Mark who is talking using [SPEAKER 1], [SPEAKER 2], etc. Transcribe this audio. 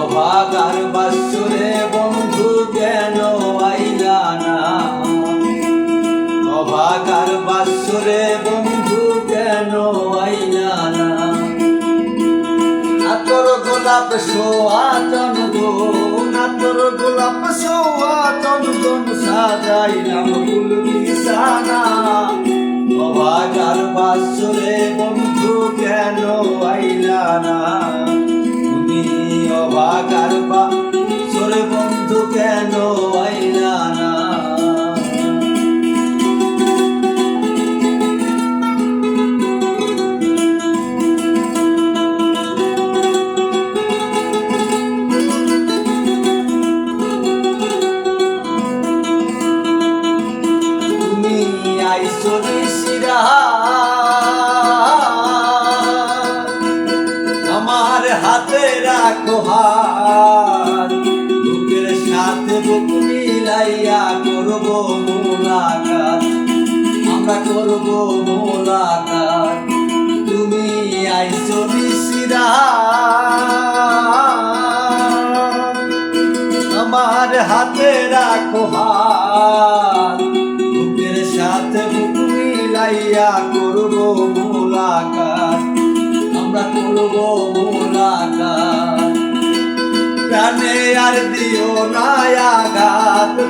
[SPEAKER 1] অভাগার বাসরে বন্ধু কেন আইলা না? অভাগার বাসরে বন্ধু কেন আইলা না? আতর গোলাপ সোয়া চন্দন আতর গোলাপ সোয়া চন্দন সাজাইলাম ফুল বিছানা অভাগার বাসরে বন্ধু কেন আইলা না? তুমি অভাগার বাসরে বন্ধু কেন আইলা না? আইসো রাখো হাত। বুকের সাথে বুক মিলাইয়া করব মোলাকাত। আমরা করব মোলাকাত। তুমি আইসো নিশিরা আমার হাতে রাখো হাত। বুকের সাথে বুক মিলাইয়া করব মোলাকাত। আমরা করব প্রাণে আর দিও না আঘাত।